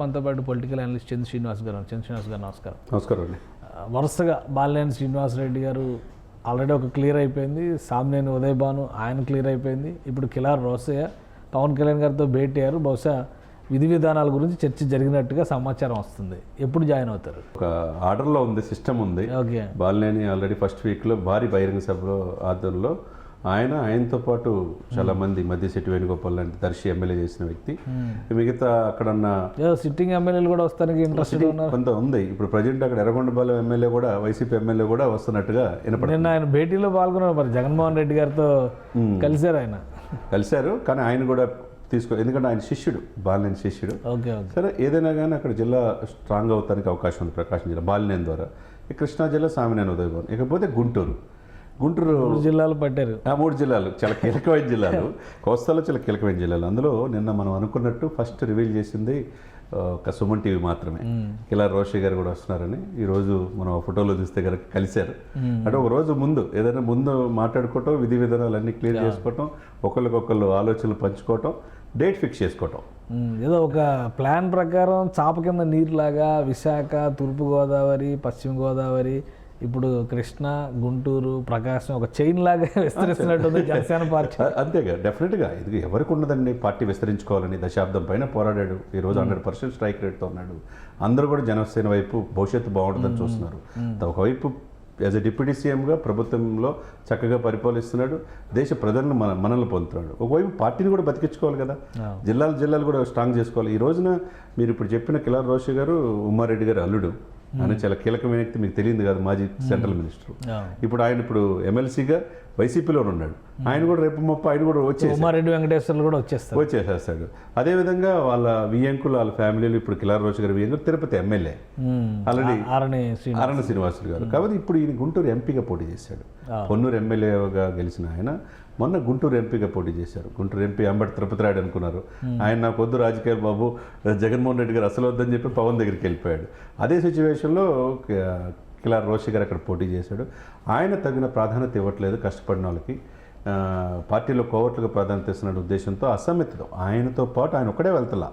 మనతో పాటు political analyst చంద్ర శ్రీనివాస్ గారు చంద్ర శ్రీనివాస్ గారు నమస్కారం. నమస్కారం అండి వరుసగా బాలినేని శ్రీనివాస్ రెడ్డి గారు ఆల్రెడీ ఒక క్లియర్ అయిపోయింది. సామ్నేని ఉదయ్ భాను ఆయన క్లియర్ అయిపోయింది. ఇప్పుడు కిలార్ రోసయ్య పవన్ కళ్యాణ్ గారితో భేటీ అయ్యారు. బహుశా విధి విధానాల గురించి చర్చ జరిగినట్టుగా సమాచారం వస్తుంది. ఎప్పుడు జాయిన్ అవుతారు? ఒక ఆర్డర్లో ఉంది సిస్టమ్ ఉంది. ఓకే. బాలినేని ఆల్రెడీ ఫస్ట్ వీక్లో భారీ బహిరంగ సభలో ఆధ్వర్యంలో ఆయన ఆయనతో పాటు చాలా మంది మధ్యశెట్టి వేణుగోపాల్ లాంటి దర్శి ఎమ్మెల్యే చేసిన వ్యక్తి. మిగతా అక్కడన్న సిట్టింగ్ ఎమ్మెల్యేలు కూడా వస్తానికి ఇంట్రెస్టెడ్ ఉన్నారు. కొంత ఉంది. ఇప్పుడు ప్రజెంట్ అక్కడ ఎర్రగొండపాలెం ఎమ్మెల్యే కూడా వైసీపీ ఎమ్మెల్యే కూడా వస్తున్నట్టుగా నిన్న ఆయన భేటీలో పాల్గొన్నారు. మరి జగన్మోహన్ రెడ్డి గారితో కలిశారు ఆయన. కలిశారు కానీ ఆయన కూడా తీసుకో ఎందుకంటే ఆయన శిష్యుడు బాలినేని శిష్యుడు. సరే ఏదైనా కానీ అక్కడ జిల్లా స్ట్రాంగ్ అవడానికి అవకాశం ఉంది ప్రకాశం జిల్లా బాలినేని ద్వారా. ఈ కృష్ణా జిల్లా సామినేని ఉదయభవన్ ఇకపోతే గుంటూరు. గుంటూరు జిల్లాలు పట్టారు ఆ మూడు జిల్లాలు. చాలా కీలకమైన జిల్లాలు. కోస్తాలో చాలా కీలకమైన జిల్లాలు. అందులో నిన్న మనం అనుకున్నట్టు ఫస్ట్ రివీల్ చేసింది ఒక సుమన్ టీవీ మాత్రమే. ఇలా రోషి గారు కూడా వస్తున్నారని ఈ రోజు మనం ఫోటోలో చూస్తే కనుక కలిశారు. అంటే ఒక రోజు ముందు ఏదైనా ముందు మాట్లాడుకోవటం విధి విధానాలు అన్ని క్లియర్ చేసుకోవటం ఒకరికొకళ్ళు ఆలోచనలు పంచుకోవటం డేట్ ఫిక్స్ చేసుకోవటం. ఏదో ఒక ప్లాన్ ప్రకారం చాప కింద నీరులాగా విశాఖ తూర్పు గోదావరి పశ్చిమ గోదావరి ఇప్పుడు కృష్ణ గుంటూరు ప్రకాశం ఒక చైన్ లాగా విస్తరిస్తున్నట్టుంది జనసేన పార్టీ. అంతేగా డెఫినెట్గా ఇది ఎవరికి ఉన్నదండి పార్టీ విస్తరించుకోవాలని దశాబ్దం పైన పోరాడాడు. ఈ రోజు హండ్రెడ్ పర్సెంట్ స్ట్రైక్ రేట్తో ఉన్నాడు. అందరూ కూడా జనసేన వైపు భవిష్యత్తు బాగుంటుందని చూస్తున్నారు. ఒకవైపు యాజ్ ఎ డిప్యూటీ సీఎంగా ప్రభుత్వంలో చక్కగా పరిపాలిస్తున్నాడు. దేశ ప్రజలను మన మనల్ని పొందుతున్నాడు. ఒకవైపు పార్టీని కూడా బతికించుకోవాలి కదా. జిల్లాలు జిల్లాలు కూడా స్ట్రాంగ్ చేసుకోవాలి. ఈ రోజున మీరు ఇప్పుడు చెప్పిన కిలార్ రోషి గారు ఉమ్మారెడ్డి గారు అల్లుడు. ఆయన చాలా కీలకమైన వ్యక్తి మీకు తెలియదు కాదు మాజీ సెంట్రల్ మినిస్టర్. ఇప్పుడు ఆయన ఇప్పుడు ఎమ్మెల్సీగా వైసీపీలో ఉన్నాడు. ఆయన కూడా రేపు మొప్ప ఆయన కూడా వచ్చే ఉమారెడ్డి వెంకటేశ్వర్లు కూడా వచ్చేస్తారు. వచ్చేసేస్తాడు. అదేవిధంగా వాళ్ళ వియ్యంకులు వాళ్ళ ఫ్యామిలీలు ఇప్పుడు కిలార్ రోజు గారు వియ్యంకులు తిరుపతి ఎమ్మెల్యే. ఆల్రెడీ అరణ్య శ్రీనివాసులు గారు. కాబట్టి ఇప్పుడు ఈయన గుంటూరు ఎంపీగా పోటీ చేశాడు. పొన్నూరు ఎమ్మెల్యేగా గెలిచిన ఆయన మొన్న గుంటూరు ఎంపీగా పోటీ చేశారు. గుంటూరు ఎంపీ అంబటి తిరుపతి రాయుడు అనుకున్నారు ఆయన నాకు వద్దు రాజకీయాలు బాబు జగన్మోహన్ రెడ్డి గారు అసలు వద్దని చెప్పి పవన్ దగ్గరికి వెళ్ళిపోయాడు. అదే సిచ్యువేషన్లో కిలార్ రోషి గారు అక్కడ పోటీ చేశాడు. ఆయన తగిన ప్రాధాన్యత ఇవ్వట్లేదు కష్టపడిన వాళ్ళకి. పార్టీలో కోవట్లుగా ప్రాధాన్యత ఇస్తున్న ఉద్దేశంతో అసమ్మితతో ఆయనతో పాటు ఆయన ఒక్కడే వెళ్తలా.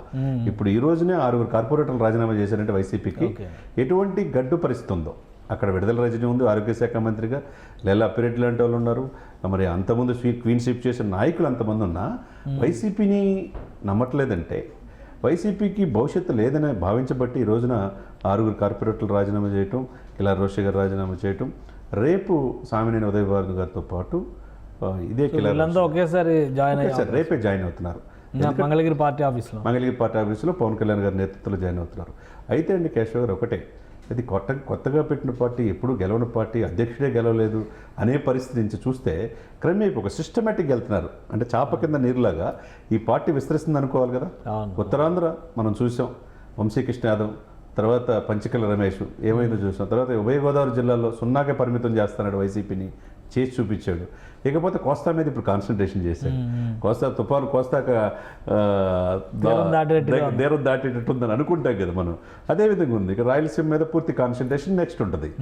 ఇప్పుడు ఈ రోజునే ఆరుగురు కార్పొరేటర్లు రాజీనామా చేశారంటే వైసీపీకి. ఎటువంటి గడ్డు పరిస్థితి ఉందో. అక్కడ విడుదల రజని ఉంది ఆరోగ్య శాఖ మంత్రిగా. లెల్లా అప్పిరెడ్డి లాంటి వాళ్ళు ఉన్నారు. మరి అంతకుముందు స్వీ క్వీన్షిప్ చేసిన నాయకులు అంతమంది ఉన్నా వైసీపీని నమ్మట్లేదంటే వైసీపీకి భవిష్యత్తు లేదని భావించబట్టి ఈ రోజున ఆరుగురు కార్పొరేటర్లు రాజీనామా చేయటం ఇలా రోషి గారు రాజీనామా చేయటం. రేపు సామినేని ఉదయభారతి గారితో పాటు ఇదే కిలా వీళ్ళంతా ఒకేసారి జాయిన్ అయ్యారు. రేపే జాయిన్ అవుతున్నారు. మంగళగిరి పార్టీ ఆఫీస్లో. మంగళగిరి పార్టీ ఆఫీసులో పవన్ కళ్యాణ్ గారి నేతృత్వంలో జాయిన్ అవుతున్నారు. అయితే అండి కేశవ్ గారు ఒకటే. ఇది కొత్త కొత్తగా పెట్టిన పార్టీ ఎప్పుడు గెలవని పార్టీ అధ్యక్షుడే గెలవలేదు అనే పరిస్థితి నుంచి చూస్తే క్రమేపు ఒక సిస్టమేటిక్ వెళ్తున్నారు. అంటే చాప కింద నీరులాగా ఈ పార్టీ విస్తరిస్తుంది అనుకోవాలి కదా ఉత్తరాంధ్ర మనం చూసాం. వంశీకృష్ణ యాదవ్ తర్వాత పంచకల రమేష్ ఏమైందో చూసాం తర్వాత ఉభయ గోదావరి జిల్లాలో సున్నాకే పరిమితం చేస్తున్నాడు వైసీపీని. చేసి చూపించాడు. ఇకపోతే కోస్తా మీద ఇప్పుడు కాన్సన్ట్రేషన్ చేశాడు. కోస్తా తుఫాను కోస్తాక ఆ, తీరం దాటేట్టుగా దే- తీరం దాటేటట్టు ఉందని అనుకుంటాం కదా మనం. అదే విధంగా ఉంది. ఇక రాయలసీమ మీద పూర్తి కాన్సన్ట్రేషన్ నెక్స్ట్ ఉంటుంది.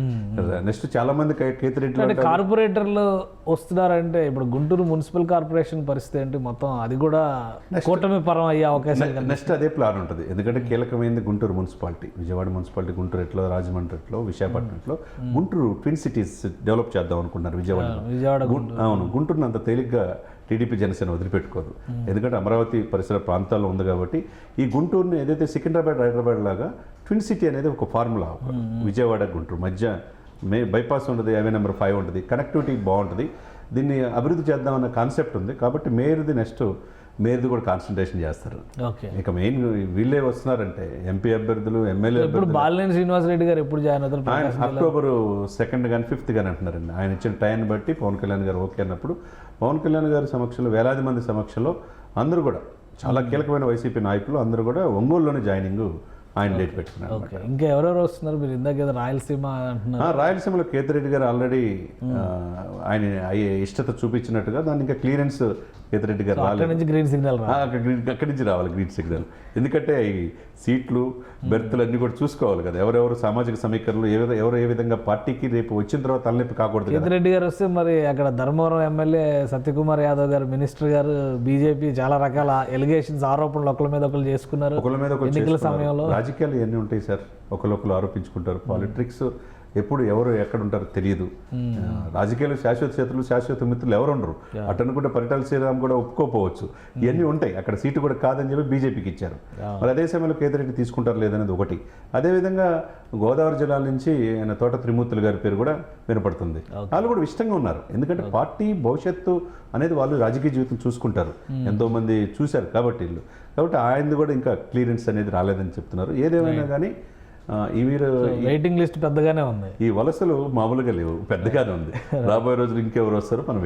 నెక్స్ట్ చాలా మంది కే- కేతిరెడ్డి అంటే కార్పొరేటర్లు వస్తున్నారంటే ఇప్పుడు గుంటూరు మున్సిపల్ కార్పొరేషన్ పరిస్థితి ఏంటి మొత్తం అది కూడా కూటమి పరం అయ్యే అవకాశం నెక్స్ట్ అదే ప్లాన్ ఉంటుంది. ఎందుకంటే కీలకమైనది గుంటూరు మున్సిపాలిటీ. విజయవాడ మున్సిపాలిటీ గుంటూరు ఎట్లో రాజమండ్రి ఎట్లో విశాఖపట్నం ఎట్లో. గుంటూరు ట్విన్ సిటీస్ డెవలప్ చేద్దాం అనుకున్నారు విజయవాడలో విజయవాడ అవును గుంటూరుని అంత తేలిగ్గా టీడీపీ జనసేన వదిలిపెట్టుకోదు. ఎందుకంటే అమరావతి పరిసర ప్రాంతాల్లో ఉంది కాబట్టి ఈ గుంటూరుని ఏదైతే సికింద్రాబాద్ హైదరాబాద్ లాగా ట్విన్ సిటీ అనేది ఒక ఫార్ములా. విజయవాడ గుంటూరు మధ్య మే బైపాస్ ఉంటుంది హైవే నెంబర్ ఫైవ్ ఉంటుంది కనెక్టివిటీ బాగుంటుంది. దీన్ని అభివృద్ధి చేద్దామన్న కాన్సెప్ట్ ఉంది కాబట్టి మేయర్ది నెక్స్ట్ మేయర్ది కూడా కాన్సన్ట్రేషన్ చేస్తారు. ఓకే. ఇక మెయిన్ వీళ్ళే వస్తున్నారంటే ఎంపీ అభ్యర్థులు ఎమ్మెల్యే ఇప్పుడు బాలినేని శ్రీనివాసరెడ్డి గారు ఎప్పుడు జాయిన్ అవుతారు? ఆయన అక్టోబర్ సెకండ్ కానీ ఫిఫ్త్ కానీ అంటున్నారండి. ఆయన ఇచ్చిన టైం బట్టి పవన్ కళ్యాణ్ గారు ఓకే అన్నప్పుడు పవన్ కళ్యాణ్ గారి సమక్షంలో వేలాది మంది సమక్షంలో అందరూ కూడా చాలా కీలకమైన వైసీపీ నాయకులు అందరూ కూడా ఒంగోలులోనే జాయినింగ్ ఆయన డేట్ పెట్టుకున్నారు ఇంకా ఎవరెవరు వస్తున్నారు? మీరు ఇందాక రాయలసీమ అంటున్నారు. ఆ, రాయలసీమలో కేతిరెడ్డి గారు ఆల్రెడీ ఆయన ఇష్టత చూపించినట్టుగా దాన్ని ఇంకా క్లియరెన్స్ కేతిరెడ్డి గారు అక్కడి రాలేదు. నుంచి గ్రీన్ సిగ్నల్ గ్రీన్ అక్కడి నుంచి రావాలి గ్రీన్ సిగ్నల్ ఎందుకంటే ఈ సీట్లు బెర్త్లు అన్ని కూడా చూసుకోవాలి కదా. ఎవరెవరు సామాజిక సమీకరణలు ఎవరు ఎవరు ఏ విధంగా పార్టీకి రేపు వచ్చిన తర్వాత తలనొప్పి కాకూడదు కేతిరెడ్డి గారు వస్తే మరి అక్కడ ధర్మవరం ఎమ్మెల్యే సత్యకుమార్ యాదవ్ గారు మినిస్టర్ గారు బీజేపీ చాలా రకాల ఎలిగేషన్స్ ఆరోపణలు ఒకరి మీద ఒకరు చేసుకున్నారు. ఒకళ్ళ మీద ఎన్నికల చేసుకున్నారు. సమయంలో. రాజకీయాలు ఇవన్నీ ఉంటాయి సార్. ఒకళ్ళొకరు ఆరోపించుకుంటారు. పాలిటిక్స్ ఎప్పుడు ఎవరు ఎక్కడ ఉంటారో తెలియదు రాజకీయాలు శాశ్వత చేతులు శాశ్వత మిత్రులు ఎవరు ఉండరు. అటు అనుకుంటే పరిటాల శ్రీరామ్ కూడా ఒప్పుకోపోవచ్చు. ఇవన్నీ ఉంటాయి. అక్కడ సీటు కూడా కాదని చెప్పి బీజేపీకి ఇచ్చారు. మరి అదే సమయంలో కేతిరెడ్డి తీసుకుంటారు లేదనేది ఒకటి. అదేవిధంగా గోదావరి జిల్లాల నుంచి ఆయన తోట త్రిమూర్తులు గారి పేరు కూడా వినపడుతుంది. వాళ్ళు కూడా ఇష్టంగా ఉన్నారు. ఎందుకంటే పార్టీ భవిష్యత్తు అనేది వాళ్ళు రాజకీయ జీవితం చూసుకుంటారు. ఎంతో మంది చూశారు కాబట్టి వీళ్ళు. కాబట్టి ఆయనది కూడా ఇంకా క్లియరెన్స్ అనేది రాలేదని చెప్తున్నారు. ఏదేమైనా కానీ ఈ మీరు వెయిటింగ్ లిస్ట్ పెద్దగానే ఉంది. ఈ వలసలు మామూలుగా లేవు పెద్దగానే ఉంది. రాబోయే రోజులు ఇంకెవరు వస్తారో మనం